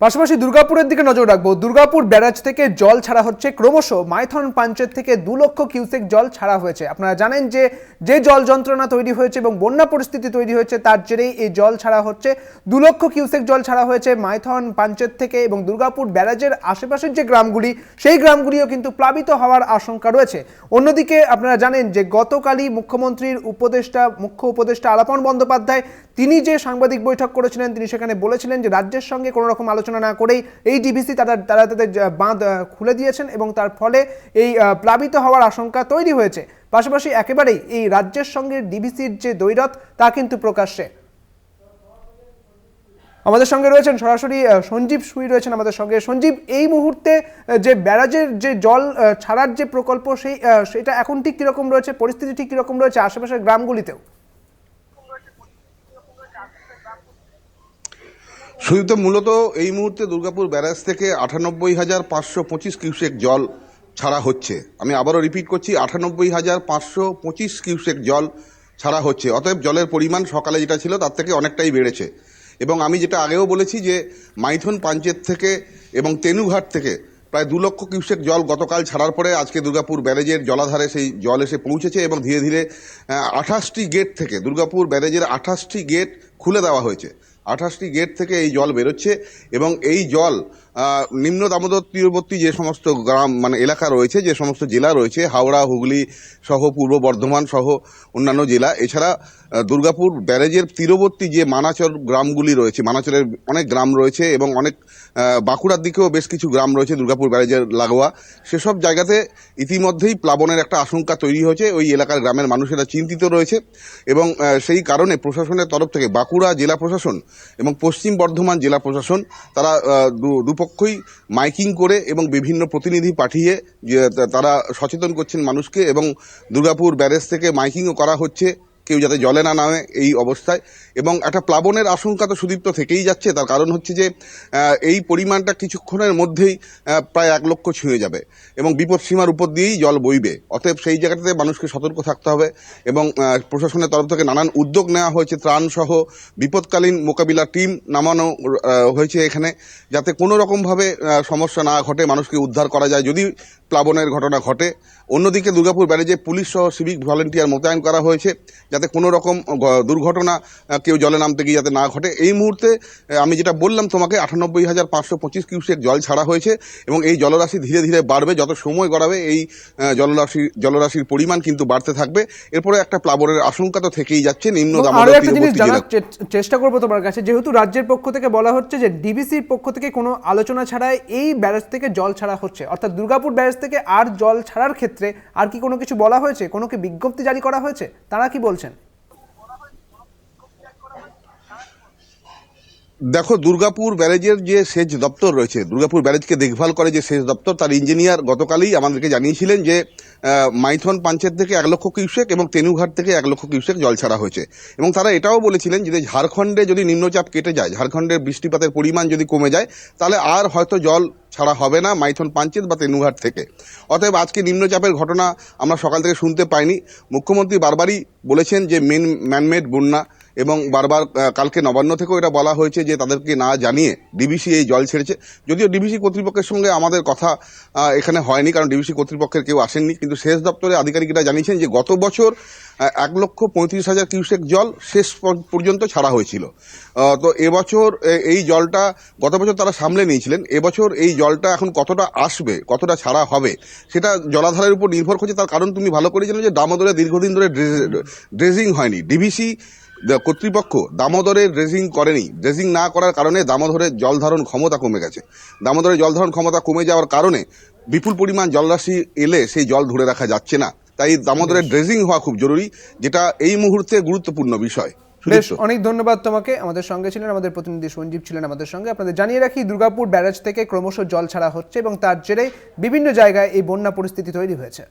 পাশাপাশি দুর্গাপুরের দিকে নজর রাখব। দুর্গাপুর ব্যারাজ থেকে জল ছাড়া হচ্ছে ক্রমশ মাইথন পাঞ্চের থেকে দু লক্ষ কিউসেক জল ছাড়া হয়েছে। আপনারা জানেন যে যে জল যন্ত্রণা তৈরি হয়েছে এবং বন্যা পরিস্থিতি তৈরি হয়েছে, তার জেরেই এই জল ছাড়া হচ্ছে দু লক্ষ কিউসেক জল ছাড়া হয়েছে মাইথন পাঞ্চের থেকে এবং দুর্গাপুর ব্যারাজের আশেপাশের যে গ্রামগুলি, সেই গ্রামগুলিও কিন্তু প্লাবিত হওয়ার আশঙ্কা রয়েছে। অন্যদিকে আপনারা জানেন যে গতকালই মুখ্যমন্ত্রীর উপদেষ্টা, মুখ্য উপদেষ্টা আলাপন বন্দ্যোপাধ্যায় তিনি যে সাংবাদিক বৈঠক করেছিলেন, তিনি সেখানে বলেছিলেন যে রাজ্যের সঙ্গে কোনো রকম আলোচনা না করেই এই ডিভিসি তারা তারা তাদের বাঁধ খুলে দিয়েছেন এবং তার ফলে এই প্লাবিত হওয়ার আশঙ্কা তৈরি হয়েছে। পাশাপাশি একেবারেই এই রাজ্যের সঙ্গে ডিভিসির যে দৈরথ তা কিন্তু প্রকাশ্যে। আমাদের সঙ্গে রয়েছেন সরাসরি সঞ্জীব সুই রয়েছেন আমাদের সঙ্গে। সঞ্জীব, এই মুহূর্তে যে ব্যারাজের যে জল ছাড়ার যে প্রকল্প, সেই সেটা এখন ঠিক কীরকম রয়েছে? পরিস্থিতি ঠিক কীরকম রয়েছে আশেপাশের গ্রামগুলিতেও? সুদীপ্ত মূলত এই মুহূর্তে দুর্গাপুর ব্যারাজ থেকে আটানব্বই হাজার পাঁচশো পঁচিশ কিউসেক জল ছাড়া হচ্ছে। আমি আবারও রিপিট করছি, আটানব্বই হাজার পাঁচশো পঁচিশ কিউসেক জল ছাড়া হচ্ছে। অতএব জলের পরিমাণ সকালে যেটা ছিল তার থেকে অনেকটাই বেড়েছে। এবং আমি যেটা আগেও বলেছি যে, মাইথন পাঞ্চেত থেকে এবং তেনুঘাট থেকে প্রায় দু লক্ষ কিউসেক জল গতকাল ছাড়ার পরে আজকে দুর্গাপুর ব্যারেজের জলাধারে সেই জল এসে পৌঁছেছে এবং ধীরে ধীরে আঠাশটি গেট থেকে দুর্গাপুর ব্যারেজের আঠাশটি গেট খুলে দেওয়া হয়েছে। আঠাশটি গেট থেকে এই জল বেরোচ্ছে এবং এই জল নিম্ন দামোদর তীরবর্তী যে সমস্ত গ্রাম মানে এলাকা রয়েছে, যে সমস্ত জেলা রয়েছে, হাওড়া, হুগলি সহ পূর্ব বর্ধমান সহ অন্যান্য জেলা, এছাড়া দুর্গাপুর ব্যারেজের তীরবর্তী যে মানাচর গ্রামগুলি রয়েছে, মানাচরের অনেক গ্রাম রয়েছে এবং অনেক বাঁকুড়ার দিকেও বেশ কিছু গ্রাম রয়েছে, দুর্গাপুর ব্যারেজের লাগোয়া, সেসব জায়গাতে ইতিমধ্যেই প্লাবনের একটা আশঙ্কা তৈরি হয়েছে, ওই এলাকার গ্রামের মানুষেরা চিন্তিত রয়েছে এবং সেই কারণে প্রশাসনের তরফ থেকে বাঁকুড়া জেলা প্রশাসন এবং পশ্চিম বর্ধমান জেলা প্রশাসন, তারা দুপক্ষই মাইকিং করে এবং বিভিন্ন প্রতিনিধি পাঠিয়ে তারা সচেতন করছেন মানুষকে এবং দুর্গাপুর ব্যারেজ থেকে মাইকিংও করা হচ্ছে। কেউ যাতে জলে না নামে এই অবস্থায়। এবং একটা প্লাবনের আশঙ্কা তো সুদীপ্ত থেকেই যাচ্ছে। তার কারণ হচ্ছে যে এই পরিমাণটা কিছুক্ষণের মধ্যেই প্রায় এক লক্ষ ছুঁয়ে যাবে। এবং বিপদ সীমার উপর দিয়েই জল বইবে। অতএব সেই জায়গাটাতে মানুষকে সতর্ক থাকতে হবে এবং প্রশাসনের তরফ থেকে নানান উদ্যোগ নেওয়া হয়েছে। ত্রাণ সহ বিপদকালীন মোকাবিলা টিম নামানো হয়েছে এখানে। যাতে কোনো রকমভাবে সমস্যা না ঘটে, মানুষকে উদ্ধার করা যায়। যদি প্লাবনের ঘটনা ঘটে অন্যদিকে দুর্গাপুর ব্যারেজে পুলিশ সহ সিভিক ভলেন্টিয়ার মোতায়েন করা হয়েছে যাতে কোনো রকম দুর্ঘটনা কেউ জলে নামতে গিয়ে যাতে না ঘটে। এই মুহূর্তে আমি যেটা বললাম তোমাকে আটানব্বই হাজার পাঁচশো পঁচিশ কিউসেক জল ছাড়া হয়েছে এবং এই জলরাশি ধীরে ধীরে বাড়বে যত সময় গড়াবে এই জলরাশি জলরাশির পরিমাণ কিন্তু বাড়তে থাকবে। এরপরে একটা প্লাবনের আশঙ্কা তো থেকেই যাচ্ছে নিম্ন দামোদর চেষ্টা করব তোমার কাছে যেহেতু রাজ্যের পক্ষ থেকে বলা হচ্ছে যে ডিবিসির পক্ষ থেকে কোনো আলোচনা ছাড়াই এই ব্যারেজ থেকে জল ছাড়া হচ্ছে অর্থাৎ দুর্গাপুর ব্যারেজ থেকে আর জল ছাড়ার ক্ষেত্রে আর কি কোনো কিছু বলা হয়েছে? কোনো কি বিজ্ঞপ্তি জারি করা হয়েছে? তারা কি বলছেন? দেখো, দুর্গাপুর ব্যারেজের যে সেচ দপ্তর রয়েছে, দুর্গাপুর ব্যারেজকে দেখভাল করে যে সেচ দপ্তর, তার ইঞ্জিনিয়ার গতকালই আমাদেরকে জানিয়েছিলেন যে মাইথন পাঞ্চের থেকে এক লক্ষ কিউসেক এবং তেনুঘাট থেকে এক লক্ষ কিউসেক জল ছাড়া হয়েছে। এবং তারা এটাও বলেছিলেন যে, ঝাড়খণ্ডে যদি নিম্নচাপ কেটে যায়, ঝাড়খণ্ডের বৃষ্টিপাতের পরিমাণ যদি কমে যায়, তাহলে আর হয়তো জল ছাড়া হবে না, মাইথন পাঞ্চেত বা তেনুঘাট থেকে। অতএব আজকে নিম্নচাপের ঘটনা আমরা সকাল থেকে শুনতে পাইনি। মুখ্যমন্ত্রী বারবারই বলেছেন যে মেন ম্যানমেড বন্যা এবং বারবার কালকে নবান্ন থেকেও এটা বলা হয়েছে যে তাদেরকে না জানিয়ে ডিবিসি এই জল ছেড়েছে। যদিও ডিবিসি কর্তৃপক্ষের সঙ্গে আমাদের কথা এখানে হয়নি, কারণ ডিবিসি কর্তৃপক্ষের কেউ আসেননি। কিন্তু সেচ দপ্তরের আধিকারিকরা জানিয়েছেন যে গত বছর এক লক্ষ পঁয়ত্রিশ হাজার কিউসেক জল শেষ পর্যন্ত ছাড়া হয়েছিল। তো এবছর এই জলটা গত বছর তারা সামলে নিয়েছিলেন। এবছর এই জলটা এখন কতটা আসবে, কতটা ছাড়া হবে, সেটা জলাধারের উপর নির্ভর করছে। তার কারণ তুমি ভালো করে জানো যে দামোদরে দীর্ঘদিন ধরে ড্রেজিং হয়নি। ডিবিসি কর্তৃপক্ষ দামোদরের ড্রেজিং করেনি। ড্রেজিং না করার কারণে দামোদরের জল ধারণ ক্ষমতা কমে গেছে। দামোদরের জল ধারণ ক্ষমতা কমে যাওয়ার কারণে বিপুল পরিমাণ জলরাশি এলে সেই জল ধরে রাখা যাচ্ছে না। তাই দামোদরের ড্রেজিং হওয়া খুব জরুরি, যেটা এই মুহূর্তে গুরুত্বপূর্ণ বিষয়। বেশ, অনেক ধন্যবাদ তোমাকে। আমাদের সঙ্গে ছিলেন আমাদের প্রতিনিধি সঞ্জীব ছিলেন আমাদের সঙ্গে। আপনাদের জানিয়ে রাখি, দুর্গাপুর ব্যারাজ থেকে ক্রমশ জল ছাড়া হচ্ছে এবং তার জেরে বিভিন্ন জায়গায় এই বন্যা পরিস্থিতি তৈরি হয়েছে।